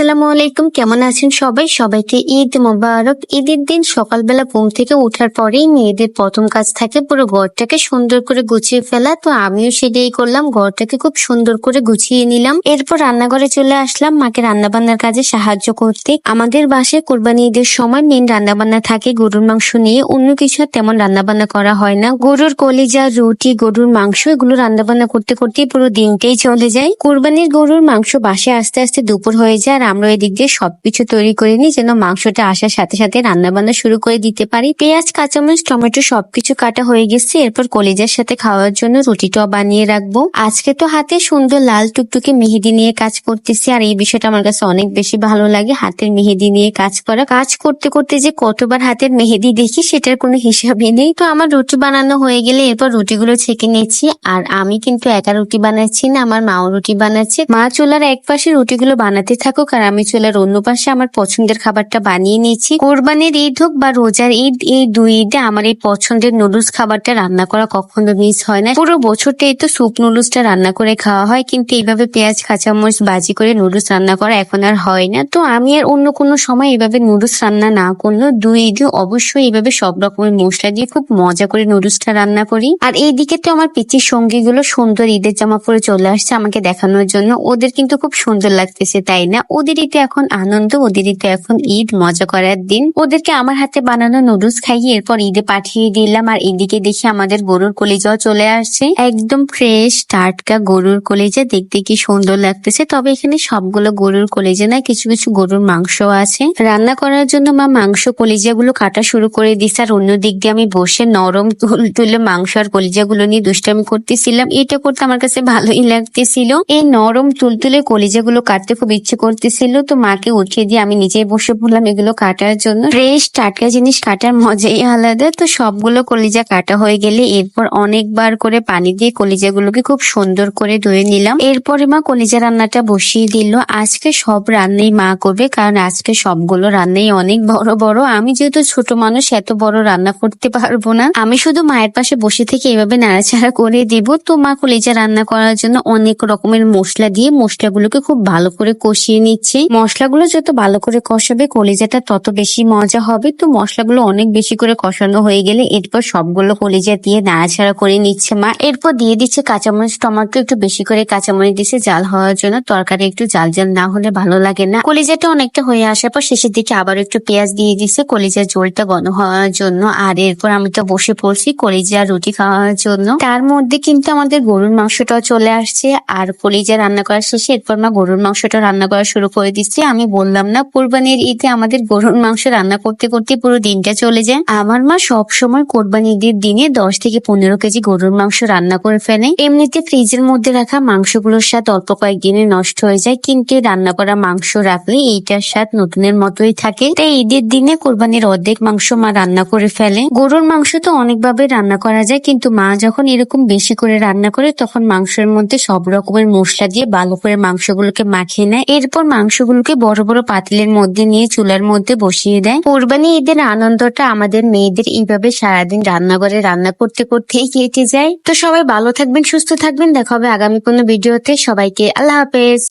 আসসালামু আলাইকুম, কেমন আছেন সবাই? সবাইকে ঈদ মোবারক। ঈদের দিন সকালবেলা ঘুম থেকে ওঠার পরেই মেয়েদের প্রথম কাজ থাকে পুরো ঘরটাকে সুন্দর করে গুছিয়ে ফেলা। তো আমিও সেটাই করলাম, ঘরটাকে খুব সুন্দর করে গুছিয়ে নিলাম। এরপর রান্নাঘরে চলে আসলাম। মাকে রান্না বান্নার কাজে সাহায্য করতে। আমাদের বাসায় কোরবানি ঈদের সময় মেন রান্না বান্না থাকে গরুর মাংস নিয়ে। অন্য কিছু তেমন রান্না বান্না করা হয় না। গরুর কলিজা, রুটি, গরুর মাংস, এগুলো রান্না বান্না করতে করতে পুরো দিনটাই চলে যায়। কোরবানির গরুর মাংস বাসে আস্তে আস্তে দুপুর হয়ে যায় আমরা এদিক দিয়ে সবকিছু তৈরি করে নিই, যেন মাংসটা আসার সাথে সাথে রান্না বান্না শুরু করে দিতে পারি। পেঁয়াজ, কাঁচামরিচ, টমেটো সবকিছু কাটা হয়ে গেছে। এরপর কলিজার সাথে খাওয়ার জন্য রুটিটাও বানিয়ে রাখব। আজকে তো হাতে সুন্দর লাল টুকটুকে মেহেদি নিয়ে কাজ করতেছি, আর এই বিষয়টা আমার কাছে অনেক বেশি ভালো লাগে, হাতের মেহেদি নিয়ে কাজ করা। কাজ করতে করতে যে কতবার হাতের মেহেদি দেখি, সেটার কোনো হিসাবই নেই। তো আমার রুটি বানানো হয়ে গেলে এরপর রুটিগুলো ছেঁকে নিয়েছি আর আমি কিন্তু একা রুটি বানাচ্ছি না, আমার মাও রুটি বানাচ্ছে। মা চুলার এক পাশে রুটিগুলো বানাতে থাকুক, আর আমি চুলার অন্য পাশে আমার পছন্দের খাবারটা বানিয়ে নিয়েছি। কোরবানির ঈদ হোক বা রোজার ঈদ, এই দুই ঈদে আমার এই পছন্দের নুডলস খাবারটা রান্না করা কখনো মিস হয় না। পুরো বছরটাই তো স্যুপ নুডলসটা রান্না করে খাওয়া হয়, কিন্তু এইভাবে পেঁয়াজ, কাঁচামরিচ বাজি করে নুডলস রান্না করা এখন আর হয় না। তো আমি আর অন্য কোনো সময় এইভাবে নুডলস রান্না না করলেও দুই ঈদে অবশ্যই এইভাবে সব রকমের মশলা দিয়ে খুব মজা করে নুডলসটা রান্না করি। আর এইদিকে তো আমার পিচির সঙ্গীগুলো সুন্দর ঈদের জামা পরে চলে আসছে আমাকে দেখানোর জন্য। ওদের কিন্তু খুব সুন্দর লাগতেছে, তাই না? ওদের এখন আনন্দ ওদের এখন ঈদ, মজা করার দিন। ওদেরকে আমার হাতে বানানো নুডলস খাইয়ে এরপর ঈদে পাঠিয়ে দিলাম। আর এদিকে দেখি আমাদের গরুর কলিজাও চলে আসছে। একদম ফ্রেশ টাটকা গরুর কলিজা। দেখতে কি সুন্দর লাগতেছে। তবে এখানে সবগুলো গরুর কলিজা না, কিছু কিছু গরুর মাংস আছে। রান্না করার জন্য মা মাংস কলিজাগুলো কাটা শুরু করে দিছে। আর অন্য দিক দিয়ে আমি বসে নরম তুল তুলে মাংস আর কলিজাগুলো নিয়ে দুষ্টামি করতেছিলাম। এটা করতে আমার কাছে ভালোই লাগতেছিল। এই নরম তুলতুলে কলিজাগুলো কাটতে খুব ইচ্ছে করতেছিল তো মাকে উঠিয়ে দিয়ে আমি নিজেই বসে পড়লাম এগুলো কাটার জন্য। ফ্রেশ টাটকা জিনিস কাটার মজাই আলাদা। তো সবগুলো কলিজা কাটা হয়ে গেলে এরপর অনেকবার করে পানি দিয়ে কলিজাগুলোকে খুব সুন্দর করে ধুয়ে নিলাম। এরপরে মা কলিজা রান্নাটা বসিয়ে দিল। আজকে সব রান্নাই মা করবে, কারণ আজকে সবগুলো রান্নাই অনেক বড় বড়। আমি যেহেতু ছোট মানুষ, এত বড় রান্না করতে পারব না। আমি শুধু মায়ের পাশে বসে থেকে এভাবে নাড়াচাড়া করে দেব। তো মা কলিজা রান্না করার জন্য অনেক রকমের মশলা দিয়ে মশলাগুলোকে খুব ভালো করে কষিয়ে নিচ্ছে। মশলাগুলো যত ভালো করে কষাবে, কলিজাটা তত বেশি মজা হবে। তো মশলাগুলো অনেক বেশি করে কষানো হয়ে গেলে এরপর সবগুলো কলিজা দিয়ে নাড়াচাড়া করে নিচ্ছে মা। এরপর দিয়ে দিচ্ছে কাঁচামরিচ। টমেটো একটু বেশি করে কাঁচামরিচ দিচ্ছে, জাল হওয়ার জন্য। তরকারি একটু জাল জাল না হলে ভালো লাগে না। কলিজাটা অনেকটা হয়ে আসার পর শেষের দিকে আবার একটু পেঁয়াজ দিয়ে দিচ্ছে কলিজার ঝোলটা ঘন হওয়ার জন্য। আর এরপর আমি তো বসে পড়ছি কলিজা রুটি খাওয়ার জন্য। তার মধ্যে কিন্তু আমাদের গরুর মাংসটাও চলে আসছে। আর কলিজা রান্না করার শেষে এরপর মা গরুর মাংসটা রান্না করা শুরু করে দিচ্ছে। আমি বললাম না, কোরবানির ঈদে আমাদের গরুর মাংস রান্না করতে করতে পুরো দিনটা চলে যায়। আমার মা সব সময় কোরবানি ঈদের দিনে দশ থেকে পনেরো কেজি গরুর মাংস রান্না করে ফেলে। এমনিতে ফ্রিজের মধ্যে রাখা মাংসগুলোর স্বাদ অল্প কয়েকদিনে নষ্ট হয়ে যায়। কিন্তু রান্না করা মাংস রাখলে এইটার স্বাদ নতুনের মতোই থাকে। তাই ঈদের দিনে কোরবানির অর্ধেক মাংস মা রান্না করে ফেলে। গরুর মাংস তো অনেকভাবে রান্না করা যায়, কিন্তু মা যখন এরকম বেশি করে রান্না করে, তখন মাংসের মধ্যে সব রকমের মশলা দিয়ে ভালো করে মাংসগুলোকে মাখিয়ে নেয়। এরপর মাংসগুলোকে বড় বড় পাতিলের মধ্যে নিয়ে চুলার মধ্যে বসিয়ে দেয়। কোরবানি ঈদের আনন্দটা আমাদের মেয়েদের এইভাবে সারাদিন রান্নাঘরে রান্না করতে করতেই কেটে যায়। তো সবাই ভালো থাকবেন, সুস্থ থাকবেন। দেখা হবে আগামী কোনো ভিডিওতে। সবাইকে আল্লাহ হাফেজ।